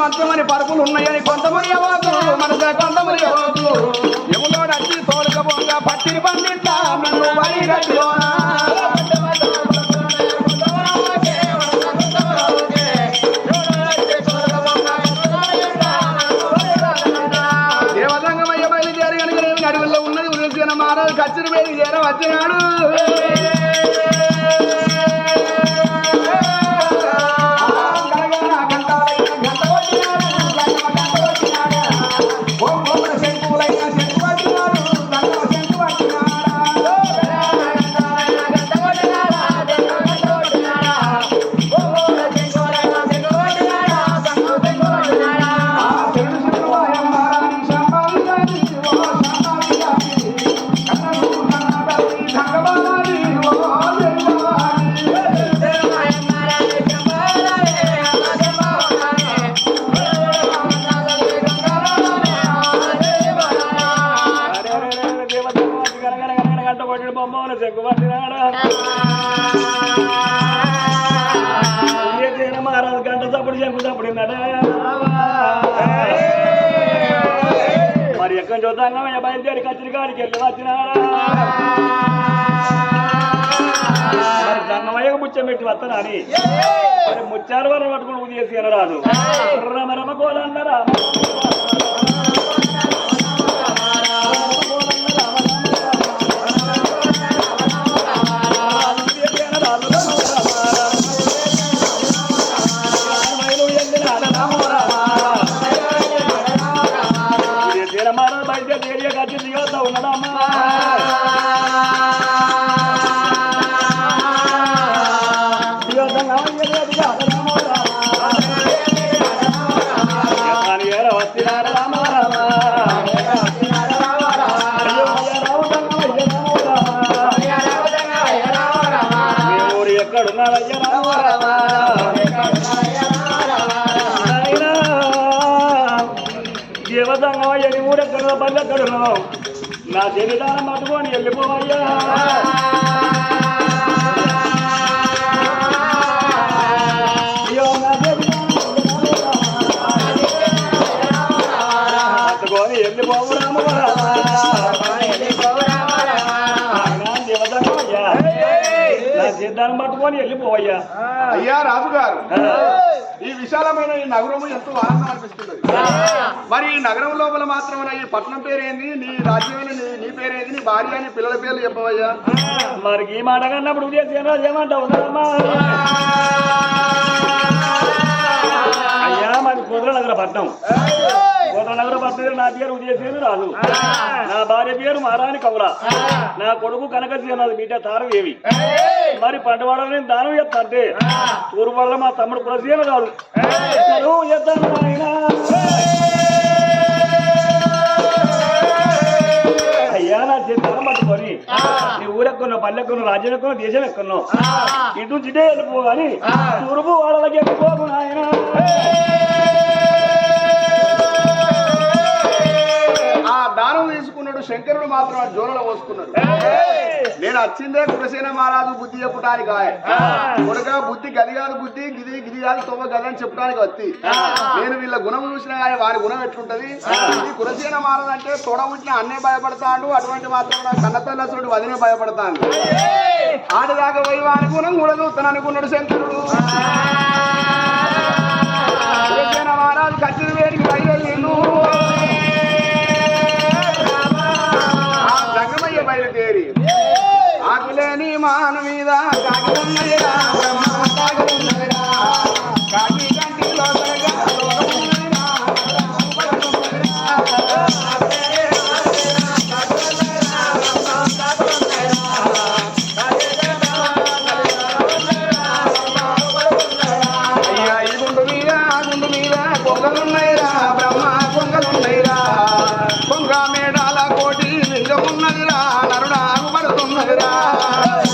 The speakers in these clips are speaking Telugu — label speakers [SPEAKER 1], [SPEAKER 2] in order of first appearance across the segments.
[SPEAKER 1] మంత్రమని పరుపులు ఉన్నాయని కొంతమని అవ్వదు మనస కొంతమని అవ్వదు ఎవరోడు వచ్చి తోలుకపోగా పట్టిని పండిస్తా నన్ను వరి గట్టిలోనా అడవుల్లో ఉన్నది ఉదయం మారాలు కచ్చిరి వేడి చేర వచ్చినాడు.
[SPEAKER 2] చప్పుడు చెంకు మరి ఎక్కడ చూద్దాం బయలుదేరి కచ్చిరి కాడికి వెళ్ళి వచ్చినాడా మరి ముచ్చం పెట్టి వస్తానని మరి ముచ్చారు వరం పట్టుకుని ఉదేసి అనరాదు రమ రమ కోలన్న రామ నా శరీరాన్ని పట్టుకొని వెళ్ళిపోవయ్యా పట్టుకొని వెళ్ళిపోవు నా సిద్ధాన్ని పట్టుకొని వెళ్ళిపోవయ్యా.
[SPEAKER 1] అయ్యా రాజుగారు. ఈ విశాలమైన ఈ నగరము ఎంతో ఆనందం అనిపిస్తున్నది మరి ఈ నగరం లోపల మాత్రం ఈ పట్టణం పేరేంది? నీ రాజ్యమైన నీ నీ పేరేంది? నీ భార్య అని పిల్లల పేర్లు చెప్పవయ్యా.
[SPEAKER 2] మరి ఈ మాట కన్నప్పుడు ఏమంటావు? అయ్యా మాది కుదుర నగర పట్నం. కుదుర నగర పట్నం నా పేరు ఉదయసేను రాదు. నా భార్య పేరు మహారాణి కౌల నా కొడుకు కనకసేనాది బిడ్డ తారవేవి మరి పంటవాడని దానం చేస్తంటే తూర్పు మా తమ్ముడు కులసీన కాదు చేస్తాను. అయ్యా నా చేతులు పట్టుకొని నీ ఊరెక్కున్నావు పల్లెక్కున్నావు రాజ్యం ఎక్కున్నావు దేశం ఎక్కున్నావు ఇటు చిటే వెళ్ళిపో కానీ తూర్పు వాళ్ళకి వెళ్ళిపోకు నాయన.
[SPEAKER 1] ఆ దానం తీసుకున్నాడు శంకరుడు మాత్రం ఆ జోలలో పోసుకున్నాడు. నేను వచ్చిందే కులసేన మహారాజు బుద్ధి చెప్పడానికి ఆయన కొడుక బుద్ధి గది కాదు బుద్ధి గిది గిది కాదు తొవ్వ గది అని చెప్పడానికి వచ్చి నేను వీళ్ళ గుణం చూసిన వారి గుణం ఎట్లుంటది? ఈ కులసేన మహారాజు అంటే తొడ ఉంచిన అన్నే భయపడతాడు అటువంటి మాత్రం కన్నతల్లసుడు వదిలే భయపడతాడు. ఆడిదాకా పోయి వారి గుణం కూడా చూస్తాను అనుకున్నాడు శంకరుడు.
[SPEAKER 2] Sagrada.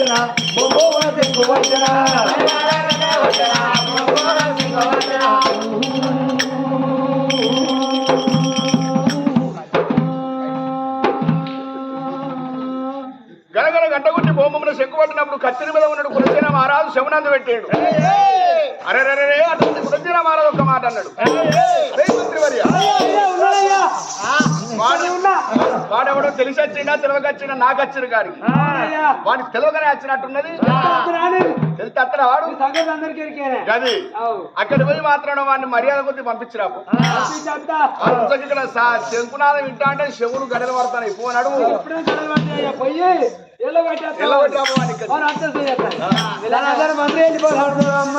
[SPEAKER 2] గంట వచ్చిన బొమ్మోన తెంగు వచ్చిన
[SPEAKER 1] గనగన గంటగుట్టి బొమ్మను కత్తిరి మీద ఉన్నాడు కులసేన మహారాజు శవనందు పెట్టాడు. అరే రే రే అటువంటి కులసేన మహారాజు ఒక మాట అన్నాడు. వాడెవడో తెలిసి వచ్చిందా తెలియక వచ్చిందా నాకు వచ్చిన గారికి. వాడికి తెలియకనే వచ్చినట్టున్నది. తెలిసి అత్తడా వాడు? గది. అక్కడ పోయి మాత్రం వాడిని మర్యాద కొద్ది పంపించిరాపు ఇక్కడ శంకునాథం వింటా అంటే శవులు గడలు పడతాయి. ఎల్లగొట్టాపు వాడికి
[SPEAKER 3] మంత్రి వెళ్ళిపోతాడు అమ్మ.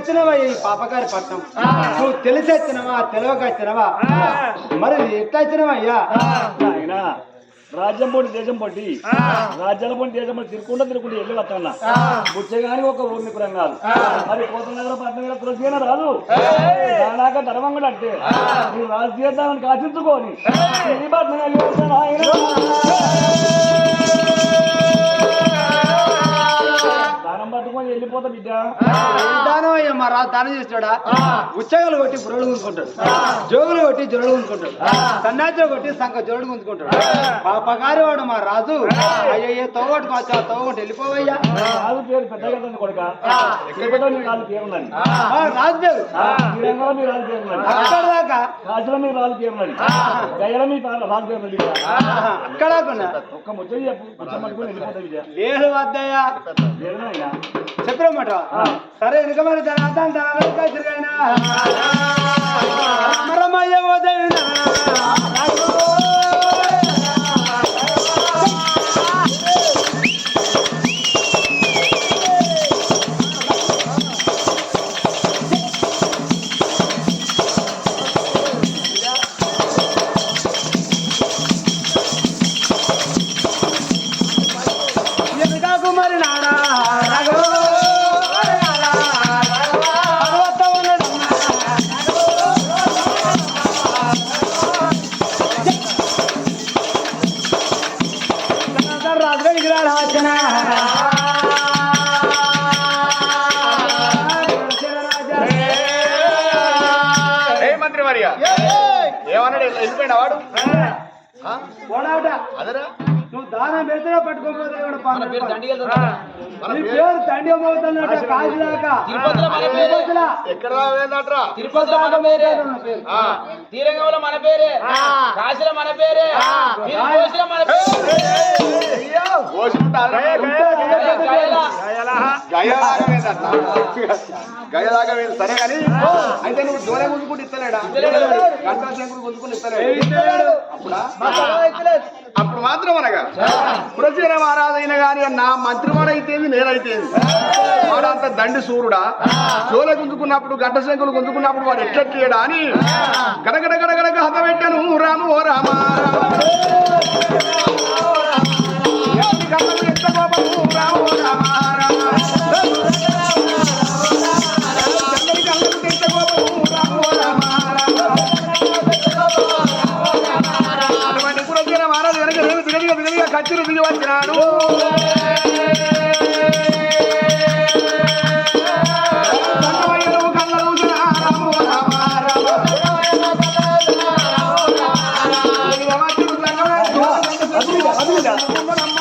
[SPEAKER 3] ఎందుకు వచ్చినావయ్యా ఈ పాపగారి పట్నం నువ్వు తెలిసి వచ్చినవా తెలియక వచ్చినవా మరి ఎట్లా వచ్చినవయ్యా
[SPEAKER 2] ఆయన రాజ్యం పోటీ దేశం పోటీ రాజ్యాల పోటీ దేశం పోటీ తిరుక్కుంటా తిరుక్కుంటూ వెళ్ళి వస్తాను బుచ్చే ఒక ఊరిని కాదు మరి కోతనగర పట్టణంలో తులసిగా రాదు. దానాక ధర్మం కూడా అంటే మీరు రాజు చేద్దామని కాచించుకొని. ఈ పట్టణం ఆయన వెళ్ళిపోతా బిడ్డ.
[SPEAKER 4] దానం అయ్యా మా రాజు దానం ఉచ్చగలు కొట్టి బుర్రలు గుంజుకుంటాడు. జోగులు కొట్టి జొరలు గుంజుకుంటాడు. సన్నాచులు కొట్టి సంఖ జొరలు గుంజుకుంటాడు. పాపగారి వాడు మా రాజు. అయ్యయ్యో తోగొట్టుకు వచ్చా తోగొట్టు వెళ్ళిపోవయ్యా.
[SPEAKER 2] రాజు పేరు పెద్దగా కొడుక. మీ రాజు పేరు.
[SPEAKER 4] రాజు
[SPEAKER 2] మీ రాజు
[SPEAKER 4] అక్కడ దాకా
[SPEAKER 2] మీ రాజు పేరు గయలో మీ రాజు
[SPEAKER 4] అక్కడ
[SPEAKER 2] ఒక్క చెప్పు. పట్టుకొని వెళ్ళిపోతా
[SPEAKER 4] లేదు వద్దయ్యా. చెప్పిరమాట సరే వెనుకమైన తర్వాత తిరగైనా మరమయ్య
[SPEAKER 1] ఉదయం ఏమన్నాడు? వెళ్ళిపోయినా వాడు అదరా?
[SPEAKER 4] దానం పెడితే
[SPEAKER 1] మన పేరే గయలాగా సరే కానీ అయితే నువ్వు దూరం గుంజుకుంటూ ఇస్తలేడా? శంకుడు ఇస్తలేడు. అప్పుడు? మాత్రం అనగా పురచీన ఆరాధైన గాని నా మంత్రివాడైతే నేనైతే వాడంత దండి సూర్యుడా జోల గుంజుకున్నప్పుడు గడ్డ శంకులు గుంజుకున్నప్పుడు వాడు ఎట్లెట్లేడా అని. గడగడ గడగడగ హత పెట్టాను రాము ఓ రామారా దశరథుడు వచ్చినాడు అది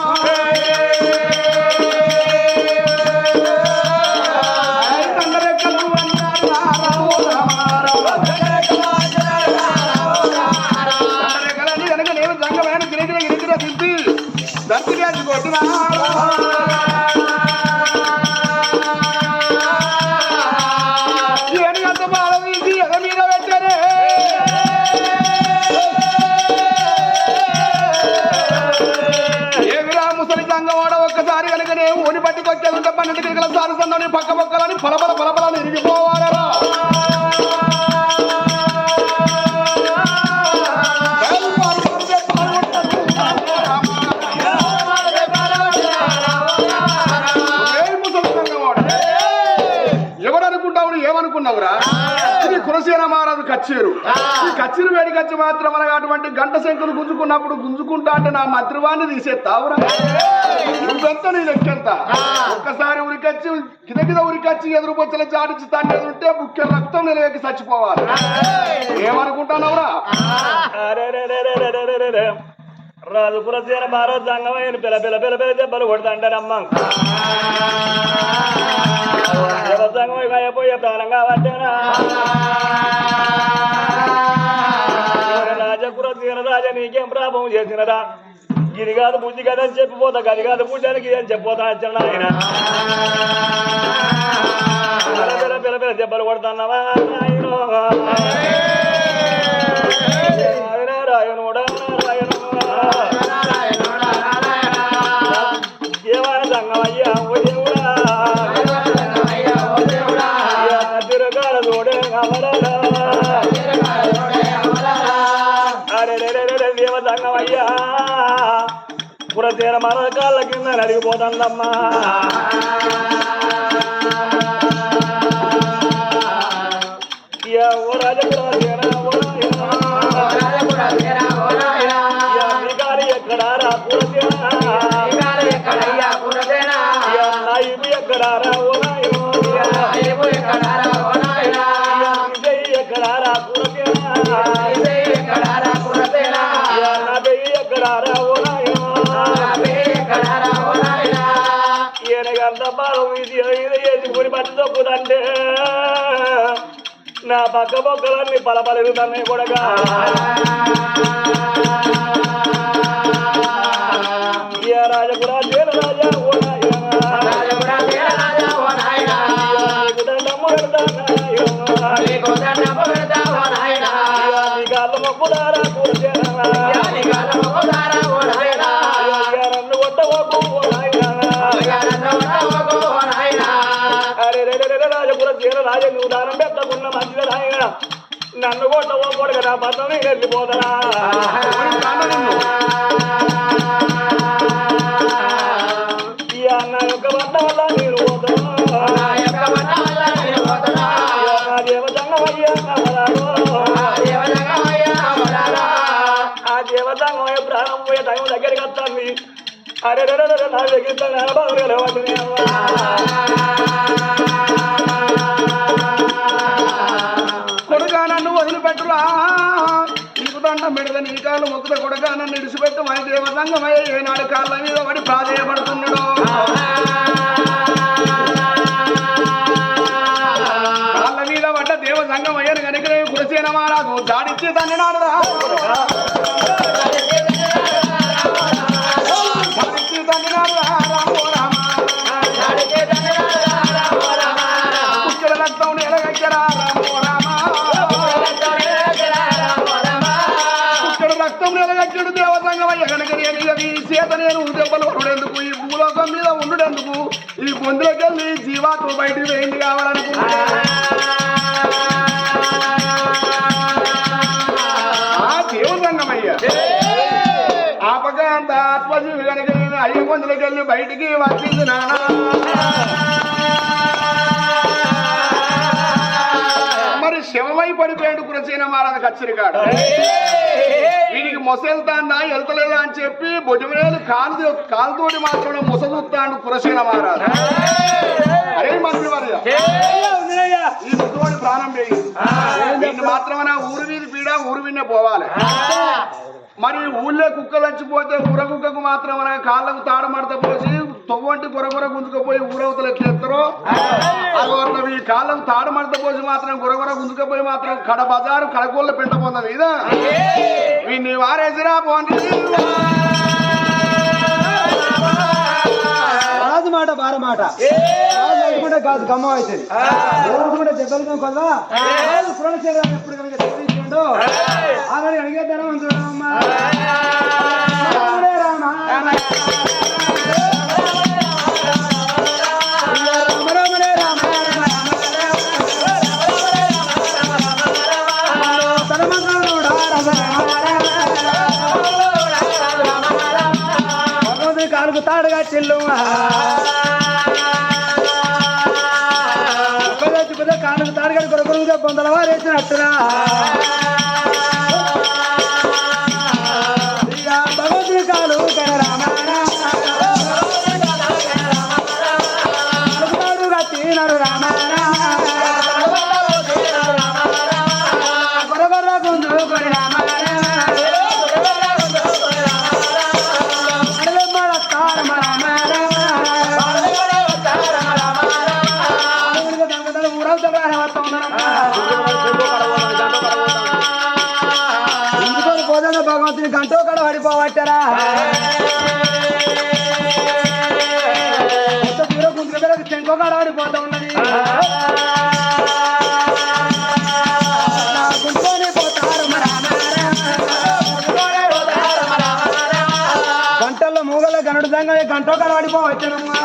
[SPEAKER 1] బలబలని బలబల బలబలని ఇరిగిపోవాలరా ఎవరనుకుంటావు ఏమనుకున్నావురా? ఇది కులసేన మహారాజు కచ్చేరు. ఈ కచ్చేరు వేడి కచ్చి మాత్రం అనగా అటువంటి గంట శంకులు గుంజుకున్నప్పుడు గుంజుకుంటా అంటే నా మంత్రివాణ్ణి తీసేస్తావురా. నువ్వెంత నీ లెక్కెంత ఒక్కసారి ఉరికొచ్చి కింద కింద ఉరికొచ్చి ఎదురు బొచ్చల చాటించి తన్ని ఉంటే ముఖ్య రక్తం నిలవేకి చచ్చిపోవాలి. ఏమనుకుంటానవరా?
[SPEAKER 2] రాజుపుర చేర మారో సంగమైన పిల్ల పిల్ల పిల్ల పిల్ల దెబ్బలు కొడుతుంటారమ్మ ప్రాణంగా ఇక అయిపోయే రాజపుర చేర రాజ నీకేం ప్రాభం చేసినరా? గిరి కాదు బుద్ధి కాదు అని చెప్పిపోతా గది కాదు బుద్ధానికి అని అని చెప్పిపోతా వచ్చాడు ఆయన పిల్ల పిల్ల పిల్ల దెబ్బలు కొడుతున్నావా నాయనో రాయనుడా తీర మన కాళ్ళ కింద నడిగిపోతుందమ్మా ఎక్కడారా రాజపురాజీ ఎక్కడ పాపం ఇది ఇది ఊరి పట్టుతో కూదంటే నా పక్క బొక్కలన్నీ పలపలేదు నన్ను కొడగా ఆ దేవతంగమయ్య ప్రాణం పోయే టైం దగ్గరికి వస్తుంది. అరే నా దగ్గర బాగా
[SPEAKER 1] నన్ను నీకు దండం పెడదని నీ కాలు మొక్కుత కొడుగా నన్ను ఇడిచిపెట్టు మన దేవతంగమయ్య ఏనాడు కాళ్ళ మీద పడి ప్రాధేయపడుతున్నాడు. కాళ్ళ మీద పడ్డ దేవ సంగమయ్యను కనుక కురసేన మారాదు దాడిచ్చి తన్ని నాడురా దాడిచ్చి ఈ గొంతులోకి వెళ్ళి జీవాత్మ బయటికి వేయింది కావాలనుకుంటున్నా ఆ దేవుడు రంగమయ్య ఆ పక్క అంత ఆత్మజీవి కనుక నేను అయ్య గొంతులోకి వెళ్ళి బయటికి వచ్చింది నానా. మరి శవమై పడిపోయాడు కురచీన మారాద కచ్చరికాడు వీడికి మొసెళ్తాండా వెళ్తలేదా అని చెప్పి బొడ్డుమేలు కాలు కాలుతోటి మాత్రం మొసలుతాడు కురచీన మారాదు అరే మంత్రి వారి. ఈ ప్రాణం వీడిని మాత్రమే ఊరు వీధి పీడ ఊరు విన్నే పోవాలి. మరి ఊళ్ళో కుక్కలు వచ్చిపోతే ఊర కుక్కకు మాత్రం కాళ్ళకు తాడు మడత పోసి తొవ్వంటి కొర గుంజుకపోయి ఊరవతలు ఎట్లేస్తారో అట్లా ఈ కాళ్ళకు తాడు మడత పోసి మాత్రం కొర గుంజుకపోయి మాత్రం కడ బజారు కడకోళ్ళ పెంట పొందదు ఇదా? వీడిని వారేసిరా పోండి.
[SPEAKER 4] రాజు మాట కాదు గమ్మం అవుతుంది ఎవరుకుంటే దెబ్బలు కదా? ఎప్పుడు కనుక తెలియచేయండు ఆనాడు అడిగేద్దాం చూడమ్మా రామ రామ కొరకొరుగుగా పొందల భగవంతుని గంటో కడ పడిపోవచ్చరా చెంకో కడ పడిపోతా ఉన్నది. గంటల్లో మూగల గనుడు దంగ గంటో కడ పడిపోవచ్చనమ్మా.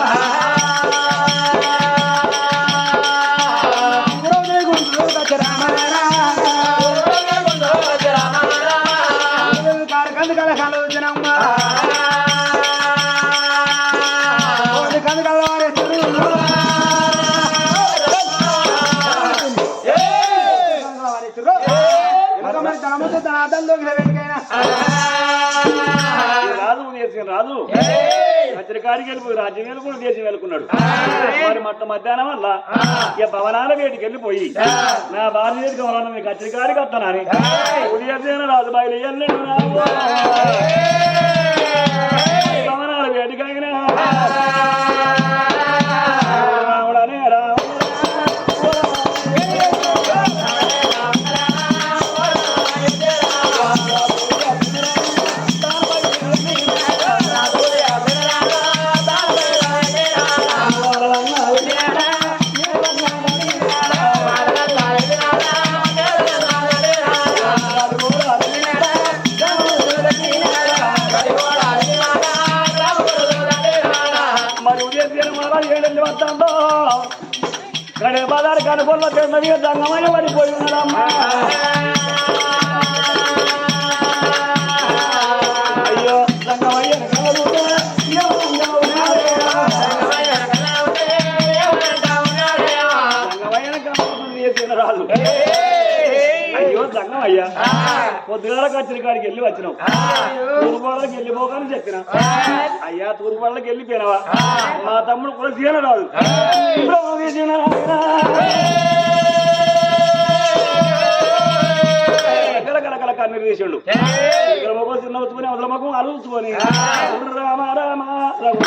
[SPEAKER 2] రాజు కచ్చరికాడికి వెళ్ళిపోయి రాజ్యం వెళ్ళుకుని దేశం వెళ్ళుకున్నాడు మరి మట్ట మధ్యాహ్నం వల్ల ఇక భవనాల వేటికి వెళ్ళిపోయి నా భార్య దగ్గరికి వలన మీ కచ్చరికాడికి వస్తానని ఉదయం రాజు బయలు వెళ్ళాడు భవనాల వేటికి తిన్నది దంగమయ్య పడిపోయి ఉన్నాడమ్మా అయ్యో దంగమయ్య. రాజు అయ్యో దంగం అయ్యా పొద్దుగాల వచ్చిన కాడికి వెళ్ళి వచ్చినాం. తూర్పువాళ్ళకి వెళ్ళిపోకని చెప్పిన. అయ్యా తూర్పువాళ్ళకి వెళ్ళిపోయినావా? మా తమ్ముడు కూడా సీన రాదు కన్నీరు తీసిండు ఇక్కడ మొగ చిన్న వచ్చుకొని అవతల మొగం అలుచుకొని రామ రామ రఘు